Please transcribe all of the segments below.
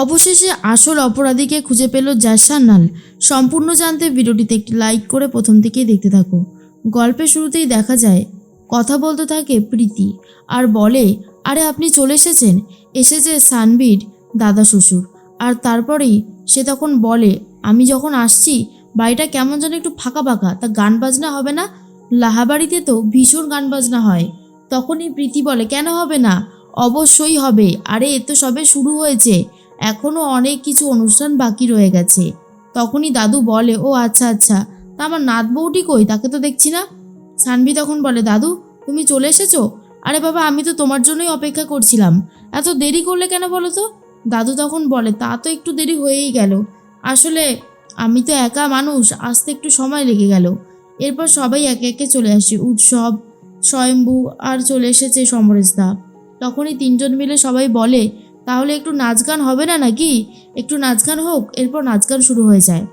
অবশেষে আসল অপরাধীকে খুঁজে পেল জাসান্নাল সম্পূর্ণ জানতে ভিডিওটিতে একটি লাইক করে প্রথম থেকেই দেখতে থাকো। গল্পের শুরুতেই দেখা যায়, কথা বলতে থাকে প্রীতি আর বলে, আরে, আপনি চলে এসেছেন? এসেছে সানবীর দাদা শ্বশুর আর তারপরেই সে তখন বলে, আমি যখন আসছি, বাড়িটা কেমন যেন একটু ফাঁকা ফাঁকা, তা গান বাজনা হবে না? লাহাবাড়িতে তো ভীষণ গান বাজনা হয়। তখনই প্রীতি বলে, কেন হবে না? অবশ্যই হবে। আরে, এ তো সবে শুরু হয়েছে। এখনও অনেক কিছু অনুষ্ঠান বাকি রয়ে গেছে। তখনই দাদু বলে, ও আচ্ছা আচ্ছা তা আমার নাত বউটি কই? তাকে তো দেখছি না। সানভি তখন বলে, দাদু, তুমি চলে এসেছ? আরে বাবা, আমি তো তোমার জন্যই অপেক্ষা করছিলাম। এত দেরি করলে কেন বলো তো? দাদু তখন বলে, তা তো একটু দেরি হয়েই গেল। আসলে আমি তো একা মানুষ, আসতে একটু সময় লেগে গেল। এরপর সবাই একে একে চলে আসে, উৎসব, স্বয়ম্ভু, আর চলে এসেছে সমরেশদা। তখনই তিনজন মিলে সবাই বলে তাহলে একটু নাচ গান হবে না নাকি? একটু নাচ গান হোক, এরপর নাচ গান শুরু হয়ে যায়।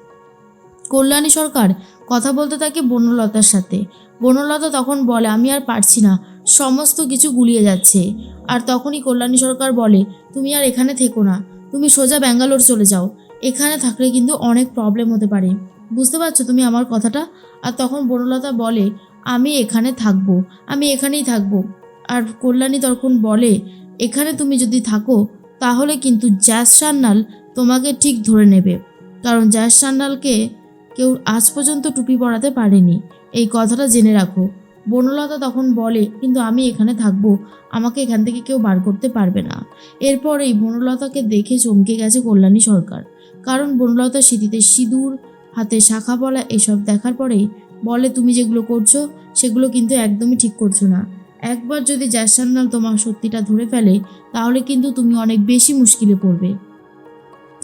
কল্যাণী সরকার কথা বলতে থাকে বনলতার সাথে। বনলতা তখন বলে, আমি আর পারছি না। সমস্ত কিছু গুলিয়ে যাচ্ছে। আর তখনই কল্যাণী সরকার বলে, তুমি আর এখানে থেকো না। তুমি সোজা ব্যাঙ্গালোর চলে যাও। এখানে থাকলে কিন্তু অনেক প্রবলেম হতে পারে। বুঝতে পারছ তুমি আমার কথাটা? আর তখন বনলতা বলে, আমি এখানে থাকব। আমি এখানেই থাকব। আর কল্যাণী তখন বলে, এখানে তুমি যদি থাকো তাহলে কিন্তু জ্যাস সান্যাল তোমাকে ঠিক ধরে নেবে। কারণ জ্যাস সান্যালকে কেউ আজ পর্যন্ত টুপি পরাতে পারেনি। এই কথাটা জেনে রাখো। বনলতা তখন বলে, কিন্তু আমি এখানে থাকব। আমাকে এখান থেকে কেউ বার করতে পারবে না। এরপর এই বনলতাকে দেখে চমকে গেছে কল্যাণী সরকার। কারণ বনলতা স্মৃতিতে সিঁদুর, হাতে শাখা বলা এসব দেখার পরেই বলে, তুমি যেগুলো করছ, সেগুলো কিন্তু একদমই ঠিক করছ না। একবার যদি জ্যাসান্নাল তোমার সত্যিটা ধরে ফেলে, তাহলে কিন্তু তুমি অনেক বেশি মুশকিলে পড়বে।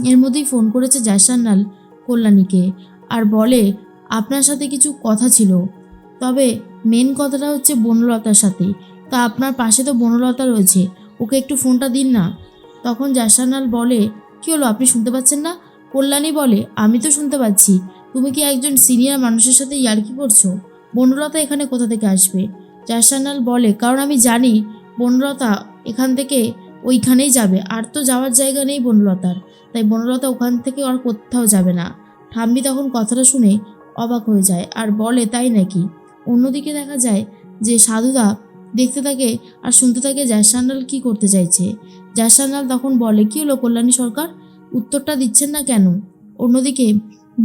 এর মধ্যেই ফোন করেছে জ্যাসান্নাল কল্যাণীকে আর বলে, আপনার সাথে কিছু কথা ছিল। তবে মেন কথাটা হচ্ছে বনলতার সাথে। তা আপনার পাশে তো বনলতা রয়েছে। ওকে একটু ফোনটা দিন না। তখন জাসানাল বলে, কী হলো, আপনি শুনতে পাচ্ছেন না? কল্যাণী বলে, আমি তো শুনতে পাচ্ছি। তুমি কি একজন সিনিয়র মানুষের সাথে ইয়ার্কি করছ? বনলতা এখানে কোথা থেকে আসবে? জাসানাল বলে। কারণ আমি জানি বনলতা এখান থেকে ওইখানেই যাবে। আর তো যাওয়ার জায়গা নেই বনলতার। তাই বনলতা ওখান থেকে আর কোথাও যাবে না। ঠাম্মি তখন কথাটা শুনে অবাক হয়ে যায়। আর বলে তাই নাকি? অন্যদিকে দেখা যায় যে সাধুদা দেখতে থাকে আর শুনতে থাকে জাসান্নাল কি করতে চাইছে। জাসান্নাল তখন বলে, কি হলো কল্যাণী সরকার? উত্তরটা দিচ্ছেন না কেন? অন্যদিকে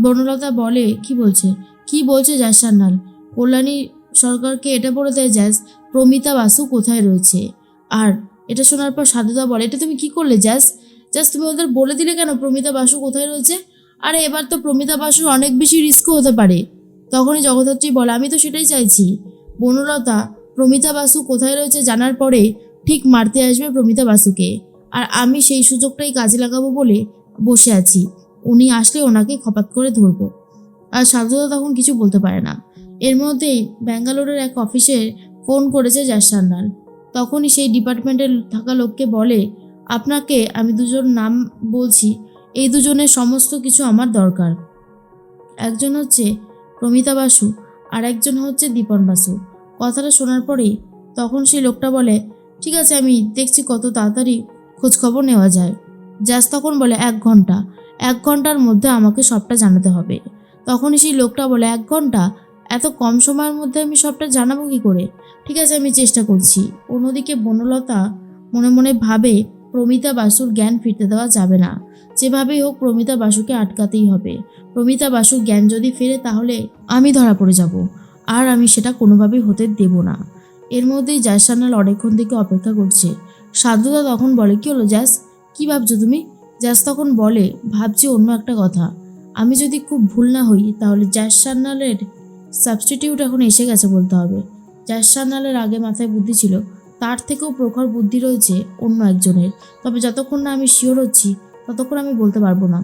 বনলতা বলে, কি বলছে? কি বলছে জাসান্নাল কল্যাণী সরকারকে এটা বলে দেয় জ্যাস প্রমিতা বাসু কোথায় রয়েছে? আর এটা শোনার পর সাধুদা বলে, এটা তুমি কি করলে জ্যাস জাস্ট তুমি ওদের বলে দিলে কেন প্রমিতা বাসু কোথায় রয়েছে? আরে, এবার তো প্রমিতা বাসুর অনেক বেশি রিস্কও হতে পারে। তখনই জগদ্ধাত্রী বলে, আমি তো সেটাই চাইছি। বনলতা, প্রমিতা বাসু কোথায় রয়েছে জানার পরে ঠিক মারতে আসবে প্রমিতা বাসুকে। আর আমি সেই সুযোগটাই কাজে লাগাবো বলে বসে আছি। উনি আসলে ওনাকে খপাত করে ধরবো। আর সাধুদা তখন কিছু বলতে পারে না। এর মধ্যেই ব্যাঙ্গালোরের এক অফিসে ফোন করেছে জাসান্নাল তখনই সেই ডিপার্টমেন্টের থাকা লোককে বলে, আপনাকে আমি দুজন নাম বলছি, এই দুজনের সমস্ত কিছু আমার দরকার। একজন হচ্ছে প্রমিতা বাসু আর একজন হচ্ছে দীপন বাসু। কথাটা শোনার পরেই তখন সেই লোকটা বলে, ঠিক আছে, আমি দেখছি কত তাড়াতাড়ি খোঁজখবর নেওয়া যায়। জাস তখন বলে, এক ঘণ্টা, এক ঘণ্টার মধ্যে আমাকে সবটা জানাতে হবে। তখনই সেই লোকটা বলে, এক ঘণ্টা এত কম সময়ের মধ্যে আমি সবটা জানাব কি করে? ঠিক আছে, আমি চেষ্টা করছি। অন্যদিকে বনলতা মনে মনে ভাবে প্রমিতা বাসুর জ্ঞান ফিরতে দেওয়া যাবে না। যেভাবেই হোক প্রমিতা বাসুকে আটকাতেই হবে। প্রমিতা বাসুর জ্ঞান যদি ফেরে তাহলে আমি ধরা পড়ে যাব। আর আমি সেটা কোনোভাবেই হতে দেব না। এর মধ্যেই জাসান্নাল অনেকক্ষণ থেকে অপেক্ষা করছে। সাধুদা তখন বলে, কি হলো জ্যাস কী ভাবছ তুমি? জ্যাস তখন বলে, ভাবছি অন্য একটা কথা। আমি যদি খুব ভুল না হই, তাহলে জ্যাস সান্নালের সাবস্টিটিউট এখন এসে গেছে বলতে হবে। জ্যাস সান্নালের আগে মাথায় বুদ্ধি ছিল, তার থেকেও প্রখর বুদ্ধি রয়েছে অন্য একজনের। তবে যতক্ষণ না আমি শিওর হচ্ছি, ততক্ষণ আমি বলতে পারব না।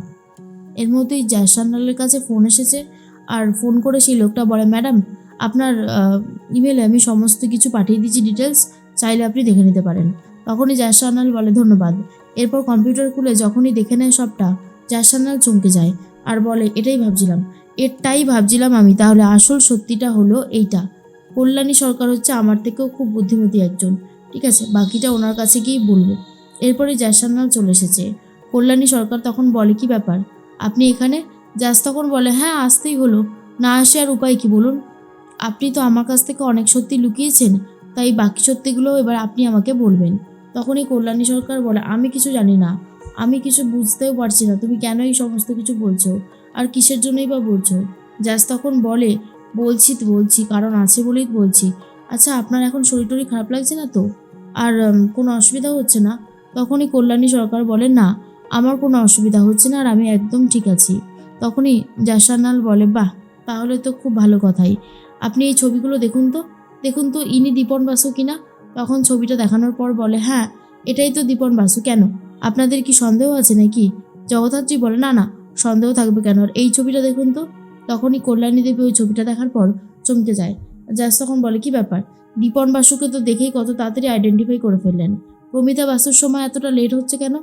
এর মধ্যেই জ্যাস সান্নালের কাছে ফোন এসেছে আর ফোন করে সেই লোকটা বলে, ম্যাডাম, আপনার ইমেলে আমি সমস্ত কিছু পাঠিয়ে দিচ্ছি ডিটেলস চাইলে আপনি দেখে নিতে পারেন। তখনই জাসান্নাল বলে, ধন্যবাদ। এরপর কম্পিউটার খুলে যখনই দেখে নেয় সবটা জাসান্নাল চমকে যায় আর বলে, এটাই ভাবছিলাম এটাই ভাবছিলাম আমি। তাহলে আসল সত্যিটা হলো এইটা। কল্যাণী সরকার হচ্ছে আমার থেকেও খুব বুদ্ধিমতী একজন। ঠিক আছে, বাকিটা ওনার কাছে গিয়েই বলব। এরপরে জাসান্নাল চলে এসেছে। কল্যাণী সরকার তখন বলে, কি ব্যাপার? আপনি এখানে? জ্যাস তখন বলে হ্যাঁ আসতেই হলো। না আসে আর উপায় কি বলুন? আপনি তো আমার কাছ থেকে অনেক সত্যি লুকিয়েছেন, তাই বাকি সত্যিগুলো এবার আপনি আমাকে বলবেন। তখনই কল্যাণী সরকার বলে, আমি কিছু জানি না। আমি কিছু বুঝতেও পারছি না। তুমি কেন এই সমস্ত কিছু বলছো? আর কিসের জন্যই বা বলছো? জাস তখন বলে, বলছি তো বলছি, কারণ আছে বলেই বলছি। আচ্ছা আপনার এখন শরীর টরীর খারাপ লাগছে না তো? আর কোনো অসুবিধা হচ্ছে না? তখনই কল্যাণী সরকার বলে, না, আমার কোনো অসুবিধা হচ্ছে না আর আমি একদম ঠিক আছি। তখনই জাসানাল বলে, বাহ, তাহলে তো খুব ভালো কথাই। আপনি এই ছবিগুলো দেখুন তো। দেখুন তো, ইনি দীপন বাসু কিনা? তখন ছবিটা দেখানোর পর বলে হ্যাঁ এটাই তো দীপন বাসু, কেন? আপনাদের কি সন্দেহ আছে নাকি? জগদ্ধাত্রী বলে, না না সন্দেহ থাকবে কেন? আর এই ছবিটা দেখুন তো, তখনই কল্যাণী দেবী ওই ছবিটা দেখার পর চমকে যায়। জাস তখন বলে, কি ব্যাপার? দীপন বাসুকে তো দেখেই কত তাড়াতাড়ি আইডেন্টিফাই করে ফেললেন। প্রমিতা বাসুর সময় এতটা লেট হচ্ছে কেন?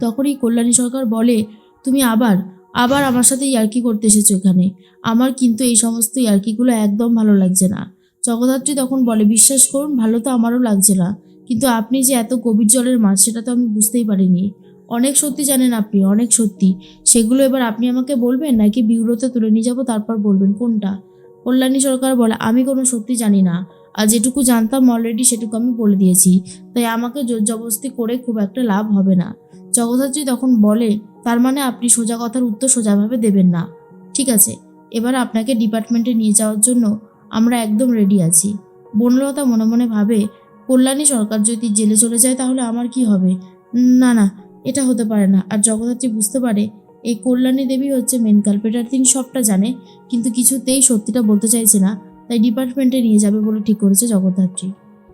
তখনই কল্যাণী সরকার বলে, তুমি আবার আবার আমার সাথে ইয়ার্কি করতে এসেছ এখানে। আমার কিন্তু এই সমস্ত ইয়ার্কিগুলো একদম ভালো লাগছে না। জগদ্ধাত্রী তখন বলে, বিশ্বাস করুন, ভালো তো আমারও লাগছে না। কিন্তু আপনি যে এত গভীর জলের মাছ, সেটা তো আমি বুঝতেই পারিনি। অনেক সত্যি জানেন আপনি, অনেক সত্যি। সেগুলো এবার আপনি আমাকে বলবেন নাকি বিউরোতে তুলে নিয়ে যাব, তারপর বলবেন কোনটা? কল্যাণী সরকার বলে, আমি কোনো সত্যি জানি না। আর যেটুকু জানতাম অলরেডি সেটুকু আমি বলে দিয়েছি। তাই আমাকে জোর জবরদস্তি করে খুব একটা লাভ হবে না। জগদ্ধাত্রী তখন বলে, তার মানে আপনি সোজা কথার উত্তর সোজাভাবে দেবেন না। ঠিক আছে, এবার আপনাকে ডিপার্টমেন্টে নিয়ে যাওয়ার জন্য আমরা একদম রেডি আছি। বনলতা মনে মনে ভাবে, কল্যাণী সরকার যদি জেলে চলে যায় তাহলে আমার কি হবে? না না এটা হতে পারে না। আর জগদ্ধাত্রী বুঝতে পারে, এই কল্যাণী দেবী হচ্ছে মেন কালপেটার তিনি সবটা জানে, কিন্তু কিছুতেই সত্যিটা বলতে চাইছে না, তাই ডিপার্টমেন্টে নিয়ে যাবে বলে ঠিক করেছে জগদ্ধাত্রী।